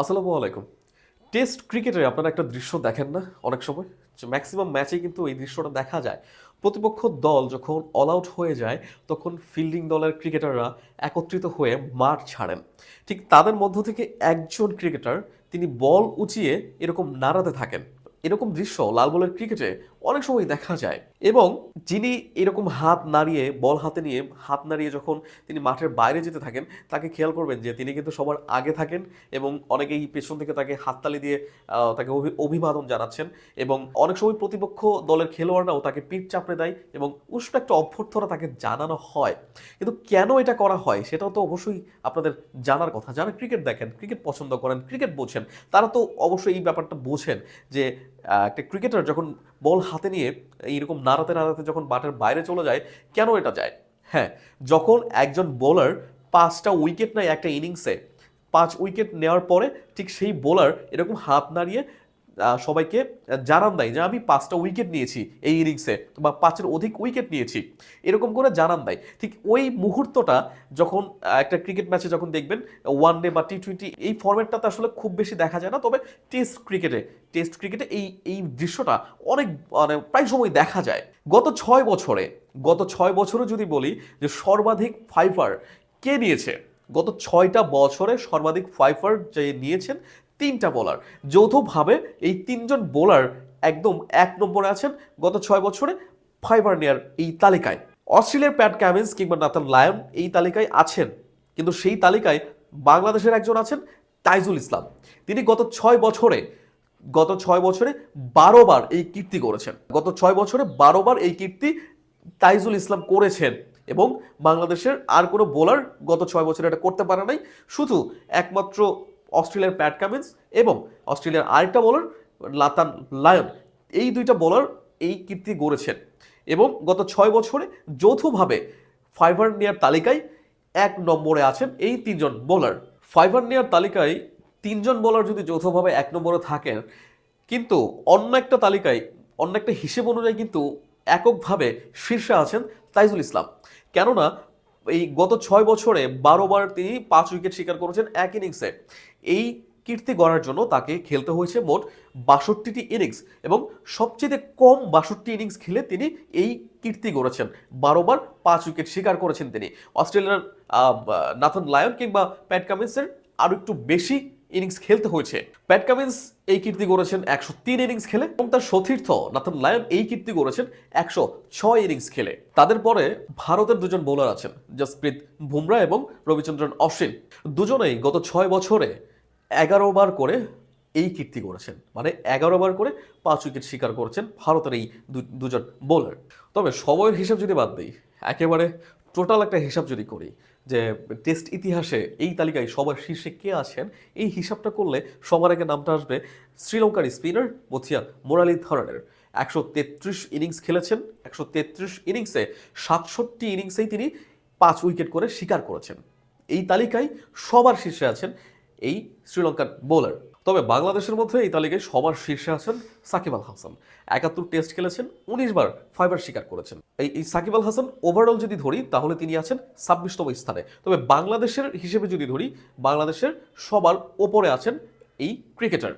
আসসালামু আলাইকুম। টেস্ট ক্রিকেটে আপনারা একটা দৃশ্য দেখেন না অনেক সময়? ম্যাক্সিমাম ম্যাচে কিন্তু এই দৃশ্যটা দেখা যায়। প্রতিপক্ষ দল যখন অল আউট হয়ে যায়, তখন ফিল্ডিং দলের ক্রিকেটাররা একত্রিত হয়ে মাঠ ছাড়েন। ঠিক তাদের মধ্য থেকে একজন ক্রিকেটার তিনি বল উঁচিয়ে এরকম নাড়াতে থাকেন। এরকম দৃশ্য লাল বলের ক্রিকেটে অনেক সময় দেখা যায়। এবং যিনি এরকম হাত নাড়িয়ে, বল হাতে নিয়ে, হাত নাড়িয়ে যখন তিনি মাঠের বাইরে যেতে থাকেন, তাকে খেয়াল করবেন যে তিনি কিন্তু সবার আগে থাকেন এবং অনেকেই পেছন থেকে তাকে হাততালি দিয়ে তাকে অভি- অভিবাদন জানাচ্ছেন এবং অনেক সময় প্রতিপক্ষ দলের খেলোয়াড়রাও তাকে পিঠ চাপড়ে দেয় এবং উষ্ণ একটা অভ্যর্থনা তাকে জানানো হয়। কিন্তু কেন এটা করা হয় সেটাও তো অবশ্যই আপনাদের জানার কথা। যারা ক্রিকেট দেখেন ক্রিকেট পছন্দ করেন ক্রিকেট বোঝেন, তারা তো অবশ্যই এই ব্যাপারটা বোঝেন যে একটা ক্রিকেটার যখন বল হাতে নিয়ে এইরকম নাড়াতে নাড়াতে যখন মাঠের বাইরে চলে যায়, কেন এটা যায়? হ্যাঁ যখন একজন বোলার পাঁচটা উইকেট নেয় একটা ইনিংসে পাঁচ উইকেট নেওয়ার পরে ঠিক সেই বোলার এরকম হাত নাড়িয়ে সবাইকে জানান দেয় যে আমি পাঁচটা উইকেট নিয়েছি এই ইনিংসে বা পাঁচের অধিক উইকেট নিয়েছি, এরকম করে জানান দেয় ঠিক ওই মুহূর্তটা যখন একটা ক্রিকেট ম্যাচে যখন দেখবেন, ওয়ান ডে বা টি টোয়েন্টি এই ফরম্যাটটাতে আসলে খুব বেশি দেখা যায় না, তবে টেস্ট ক্রিকেটে টেস্ট ক্রিকেটে এই এই দৃশ্যটা অনেক মানে প্রায় সময় দেখা যায়। গত ছয় বছরে, গত ছয় বছরে যদি বলি যে সর্বাধিক ফাইফার কে নিয়েছে? গত ছয়টা বছরে সর্বাধিক ফাইফার যে নিয়েছেন তিনটা বোলার যৌথভাবে এই তিনজন বোলার একদম এক নম্বরে আছেন গত ছয় বছরে ফাইবার নেয়ার এই তালিকায়। অস্ট্রেলিয়ার প্যাট ক্যামিন্স কিংবা নাতান লায়ন এই তালিকায় আছেন। কিন্তু সেই তালিকায় বাংলাদেশের একজন আছেন তাইজুল ইসলাম। তিনি গত ছয় বছরে, গত ছয় বছরে বারো বার এই কীর্তি করেছেন। গত ছয় বছরে বারো বার এই কীর্তি তাইজুল ইসলাম করেছেন এবং বাংলাদেশের আর কোনো বোলার গত ছয় বছরে এটা করতে পারে নাই। শুধু একমাত্র অস্ট্রেলিয়ার প্যাট কামিন্স এবং অস্ট্রেলিয়ার আরেকটা বোলার লাতান লায়ন। এই দুইটা বোলার এই কীর্তি গড়েছেন এবং গত ছয় বছরে যৌথভাবে ফাইভার নেয়ার তালিকায় এক নম্বরে আছেন এই তিনজন বোলার ফাইভার নেয়ার তালিকায় তিনজন বোলার যদি যৌথভাবে এক নম্বরে থাকেন, কিন্তু অন্য একটা তালিকায়, অন্য একটা হিসেব অনুযায়ী কিন্তু এককভাবে শীর্ষে আছেন তাইজুল ইসলাম। কেননা এই গত ছয় বছরে বারোবার তিনি পাঁচ উইকেট শিকার করেছেন এক ইনিংসে এই কীর্তি গড়ার জন্য তাকে খেলতে হয়েছে মোট বাষট্টিটি ইনিংস এবং সবচেয়ে কম বাষট্টি ইনিংস খেলে তিনি এই কীর্তি গড়েছেন। বারোবার পাঁচ উইকেট শিকার করেছেন তিনি। অস্ট্রেলিয়ার নাথন লায়ন কিংবা প্যাট কামিন্সের আরও একটু বেশি ইনিংস খেলতে হয়েছে। প্যাট কামিন্স এই কীর্তি করেছেন একশো তিন ইনিংস খেলে এবং তার সতীর্থ নাথন লায়ন এই কীর্তি করেছেন একশো ছয় ইনিংস খেলে। তাদের পরে ভারতের দুজন বোলার আছেন, জসপ্রীত বুমরা এবং রবিচন্দ্রন অশ্বিন। দুজনেই গত ছয় বছরে এগারো বার করে এই কীর্তি করেছেন মানে এগারো বার করে পাঁচ উইকেট শিকার করেছেন ভারতের এই দুজন বোলার তবে সময়ের হিসাব যদি বাদ দিই, একেবারে টোটাল একটা হিসাব যদি করি যে টেস্ট ইতিহাসে এই তালিকায় সবার শীর্ষে কে আছেন, এই হিসাবটা করলে সবার আগে নামটা আসবে শ্রীলঙ্কার স্পিনার মথিয়া মোরালি ধরনের একশো তেত্রিশ ইনিংস খেলেছেন, একশো তেত্রিশ ইনিংসে সাতষট্টি ইনিংসেই তিনি পাঁচ উইকেট করে শিকার করেছেন। এই তালিকায় সবার শীর্ষে আছেন এই শ্রীলঙ্কার বোলার। তবে বাংলাদেশের মধ্যে এই তালিকায় সবার শীর্ষে আছেন সাকিব আল হাসান। একাত্তর টেস্ট খেলেছেন, উনিশ বার ফাইবার শিকার করেছেন। এই এই সাকিব আল হাসান ওভারঅল যদি ধরি, তাহলে তিনি আছেন ছাব্বিশতম স্থানে। তবে বাংলাদেশের হিসেবে যদি ধরি, বাংলাদেশের সবার ওপরে আছেন এই ক্রিকেটার